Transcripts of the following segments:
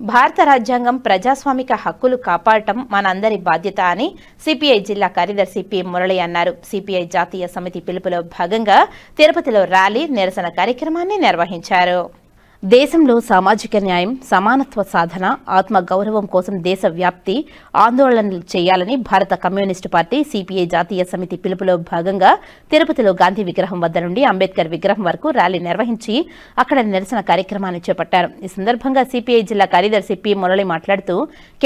భారత రాజ్యాంగం ప్రజాస్వామిక హక్కులు కాపాడటం మనందరి బాధ్యత అని సిపిఐ జిల్లా కార్యదర్శి పి మురళి అన్నారు. సిపిఐ జాతీయ సమితి పిలుపులో భాగంగా తిరుపతిలో ర్యాలీ నిరసన కార్యక్రమాన్ని నిర్వహించారు. దేశంలో సామాజిక న్యాయం సమానత్వ సాధన ఆత్మ గౌరవం కోసం దేశవ్యాప్తి ఆందోళనలు చేయాలని భారత కమ్యూనిస్టు పార్టీ సిపిఐ జాతీయ సమితి పిలుపులో భాగంగా తిరుపతిలో గాంధీ విగ్రహం వద్ద నుండి అంబేద్కర్ విగ్రహం వరకు ర్యాలీ నిర్వహించి అక్కడ నిరసన కార్యక్రమాన్ని చేపట్టారు. ఈ సందర్భంగా సిపిఐ జిల్లా కార్యదర్శి పి మురళి మాట్లాడుతూ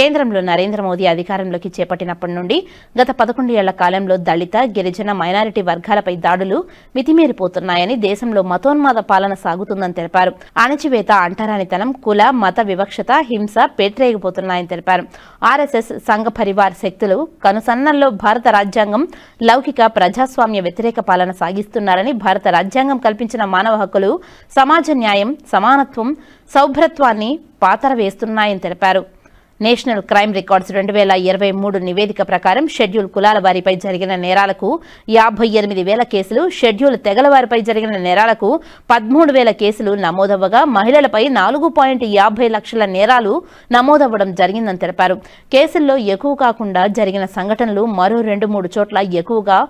కేంద్రంలో నరేంద్ర మోదీ అధికారంలోకి చేపట్టినప్పటి నుండి గత పదకొండు ఏళ్ళ కాలంలో దళిత గిరిజన మైనారిటీ వర్గాలపై దాడులు మితిమీరిపోతున్నాయని దేశంలో మతోన్మాద పాలన సాగుతుందని తెలిపారు. అణచివేత అంటరానితనం కుల మత వివక్షత హింస పేట్రేగిపోతున్నాయని తెలిపారు. ఆర్ఎస్ఎస్ సంఘ పరివార్ శక్తులు కనుసన్నల్లో భారత రాజ్యాంగం లౌకిక ప్రజాస్వామ్య వ్యతిరేక పాలన సాగిస్తున్నారని భారత రాజ్యాంగం కల్పించిన మానవ హక్కులు సమాజ న్యాయం సమానత్వం సౌభ్రత్వాన్ని పాతర వేస్తున్నాయని తెలిపారు. నేషనల్ క్రైమ్ రికార్డ్స్ రెండు వేల ఇరవై మూడు నివేదిక ప్రకారం షెడ్యూల్ కులాల వారిపై జరిగిన నేరాలకు యాభై ఎనిమిది వేల కేసులు షెడ్యూల్ తెగల వారిపై జరిగిన నేరాలకు పదమూడు వేల కేసులు నమోదవ్వగా మహిళలపై నాలుగు పాయింట్ యాభై లక్షల నేరాలు నమోదవ్వడం జరిగిందని తెలిపారు. కేసుల్లో ఎక్కువ కాకుండా జరిగిన సంఘటనలు మరో రెండు మూడు చోట్ల ఎక్కువగా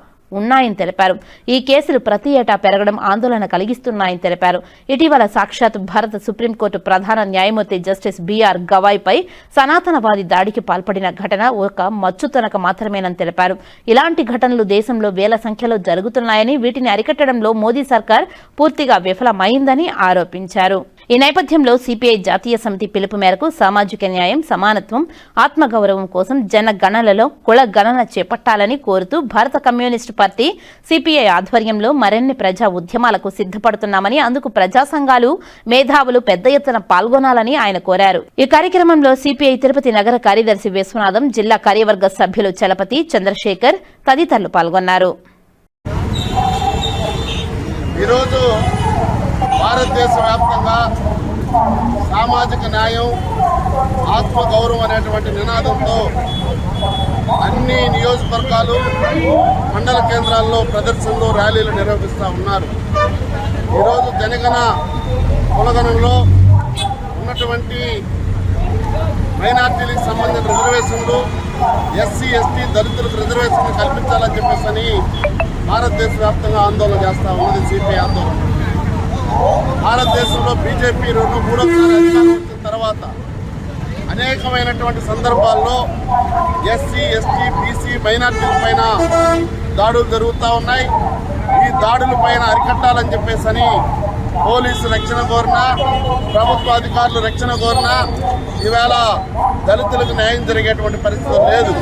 ఉన్నాయని తెలిపారు. ఈ కేసులు ప్రతి ఏటా పెరగడం ఆందోళన కలిగిస్తున్నాయని తెలిపారు. ఇటీవల సాక్షాత్ భారత సుప్రీంకోర్టు ప్రధాన న్యాయమూర్తి జస్టిస్ బీఆర్ గవాయ్పై సనాతనవాది దాడికి పాల్పడిన ఘటన ఒక మచ్చుతనక మాత్రమేనని తెలిపారు. ఇలాంటి ఘటనలు దేశంలో వేల సంఖ్యలో జరుగుతున్నాయని వీటిని అరికట్టడంలో మోదీ సర్కార్ పూర్తిగా విఫలమైందని ఆరోపించారు. ఈ నేపథ్యంలో సిపిఐ జాతీయ సమితి పిలుపు మేరకు సామాజిక న్యాయం సమానత్వం ఆత్మగౌరవం కోసం జనగణనలో కుల గణన చేపట్టాలని కోరుతూ భారత కమ్యూనిస్టు పార్టీ సిపిఐ ఆధ్వర్యంలో మరిన్ని ప్రజా ఉద్యమాలకు సిద్ధపడుతున్నామని అందుకు ప్రజా సంఘాలు మేధావులు పెద్ద ఎత్తున పాల్గొనాలని ఆయన కోరారు. ఈ కార్యక్రమంలో సిపిఐ తిరుపతి నగర కార్యదర్శి విశ్వనాథం జిల్లా కార్యవర్గ సభ్యులు చలపతి చంద్రశేఖర్ తదితరులు పాల్గొన్నారు. ఈరోజు భారతదేశ వ్యాప్తంగా సామాజిక న్యాయం ఆత్మగౌరవం అనేటువంటి నినాదంతో అన్ని నియోజకవర్గాలు మండల కేంద్రాల్లో ప్రదర్శనలు ర్యాలీలు నిర్వహిస్తూ ఉన్నారు. ఈరోజు జనగణ కులగణంలో ఉన్నటువంటి మైనార్టీలకు సంబంధించిన రిజర్వేషన్లు ఎస్సీ ఎస్టీ దళితులకు రిజర్వేషన్లు కల్పించాలని చెప్పేసి భారతదేశ వ్యాప్తంగా ఆందోళన చేస్తూ ఉన్నది సిపిఐ ఆందోళన. భారతదేశంలో బీజేపీ రెండు మూడోసారి అధికారం వచ్చిన తర్వాత అనేకమైనటువంటి సందర్భాల్లో ఎస్సీ ఎస్టీ బీసీ మైనార్టీల పైన దాడులు జరుగుతూ ఉన్నాయి. ఈ దాడుల పైన అరికట్టాలని చెప్పేసి అని పోలీసు రక్షణ కోరిన ప్రభుత్వ అధికారులు రక్షణ కోరిన ఈవేళ దళితులకు న్యాయం జరిగేటువంటి పరిస్థితి లేదు.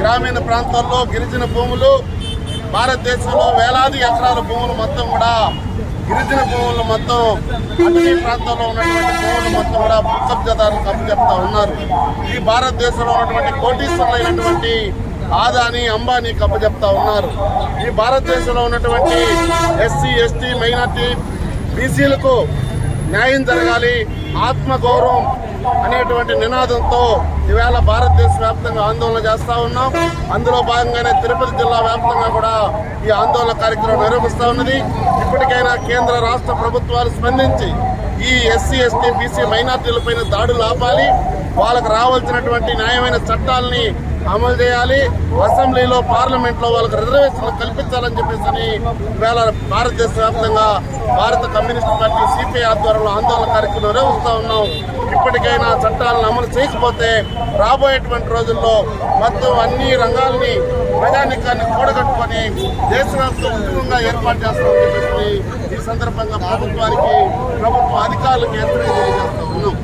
గ్రామీణ ప్రాంతాల్లో గిరిజన భూములు భారతదేశంలో వేలాది ఎకరాల భూములు మొత్తం కూడా గిరిజన భూములు మొత్తం అటవీ ప్రాంతంలో ఉన్నటువంటి భూములు మొత్తం కూడా భూకబ్జదారులు కప్పు చెప్తా ఉన్నారు. ఈ భారతదేశంలో ఉన్నటువంటి కోటీశ్వరులైనటువంటి ఆదాని అంబానీ కప్పు చెప్తా ఉన్నారు. ఈ భారతదేశంలో ఉన్నటువంటి ఎస్సీ ఎస్టీ మైనార్టీ బీసీలకు న్యాయం జరగాలి ఆత్మగౌరవం అనేటువంటి నినాదంతో ఇవాళ భారతదేశ వ్యాప్తంగా ఆందోళన చేస్తూ ఉన్నాం. అందులో భాగంగానే తిరుపతి జిల్లా వ్యాప్తంగా కూడా ఈ ఆందోళన కార్యక్రమం నిర్వహిస్తూ ఉన్నది. ఇప్పటికైనా కేంద్ర రాష్ట్ర ప్రభుత్వాలు స్పందించి ఈ ఎస్సీ ఎస్టీ బీసీ మైనార్టీలపైన దాడులు ఆపాలి. వాళ్ళకు రావాల్సినటువంటి న్యాయమైన చట్టాలని అమలు చేయాలి. అసెంబ్లీలో పార్లమెంట్లో వాళ్ళకి రిజర్వేషన్లు కల్పించాలని చెప్పేసి అని భారతదేశ వ్యాప్తంగా భారత కమ్యూనిస్ట్ పార్టీ సిపిఐ ఆధ్వర్యంలో ఆందోళన కార్యక్రమం నిర్వహిస్తూ ఉన్నాం. ఇప్పటికైనా చట్టాలను అమలు చేయకపోతే రాబోయేటువంటి రోజుల్లో మొత్తం అన్ని రంగాల్ని ప్రజానికాన్ని కూడగట్టుకొని దేశవ్యాప్త ఉద్యమంగా ఏర్పాటు చేస్తామని చెప్పేసి ఈ సందర్భంగా ప్రభుత్వానికి ప్రభుత్వ అధికారులకు హెచ్చరిక తెలియజేస్తూ ఉన్నాం.